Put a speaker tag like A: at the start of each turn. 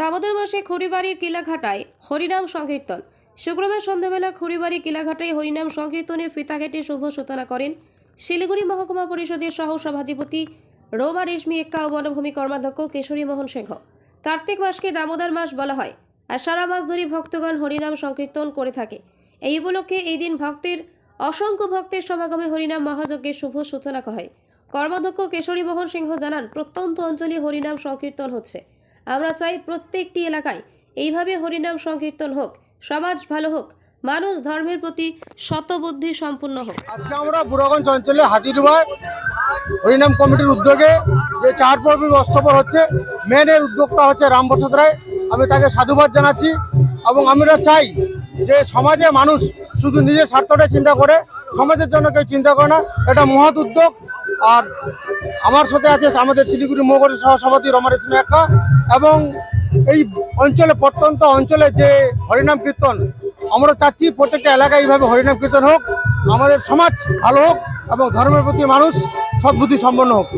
A: দামোদর মাসে খড়িবাড়ির কিলাঘাটায় হরিনাম সংকীর্তন। শুক্রবার সন্ধ্যাবেলা খড়িবাড়ি কিলাঘাটায় হরিনাম সংকীর্তনে ফিতা কেটে শুভ সূচনা করেন শিলিগুড়ি মহকুমা পরিষদের সহ সভাধিপতি রোমা রেশমি এক্কা ও বনভূমি কর্মাধ্যক্ষ কেশরী মোহন সিংহ। কার্তিক মাসকে দামোদর মাস বলা হয়। আর সারা মাস ধরে ভক্তগণ হরিনাম সংকীর্তন করে থাকে। এই উপলক্ষে এই দিন ভক্তের, অসংখ্য ভক্তের সমাগমে হরিনাম মহাযজ্ঞের শুভ সূচনা হয় কর্মাধ্যক্ষ কেশরী মোহন সিংহ জানান, প্রত্যন্ত অঞ্চলে হরিনাম সংকীর্তন হচ্ছে। আমরা চাই প্রত্যেকটি এলাকায় এইভাবে হরিনাম সংকীর্তন হোক, সমাজ ভালো হোক, মানুষ ধর্মের প্রতি শতবুদ্ধি সম্পূর্ণ হোক।
B: আজকে আমরা বুড়াগঞ্জ অঞ্চলে হাতিডুবায় হরিনাম কমিটির উদ্যোগে যে চার পর্বের অষ্টপর হচ্ছে মেন এর উদ্যোক্তা হচ্ছে রামপ্রসাদ রায়। আমি তাকে সাধুবাদ জানাচ্ছি এবং আমরা চাই যে সমাজে মানুষ শুধু নিজের স্বার্থটাই চিন্তা করে, সমাজের জন্য কেউ চিন্তা করে না, এটা মহৎ উদ্যোগ। আর আমার সাথে আছে আমাদের শিলিগুড়ি মহকুমার সহসভাপতি রমার ইসমি একা এবং এই অঞ্চলে, প্রত্যন্ত অঞ্চলে যে হরিনাম কীর্তন, আমরা চাচ্ছি প্রত্যেকটা এলাকায় এইভাবে হরিনাম কীর্তন হোক, আমাদের সমাজ ভালো হোক এবং ধর্মের প্রতি মানুষ সদ্বুদ্ধি সম্পন্ন হোক।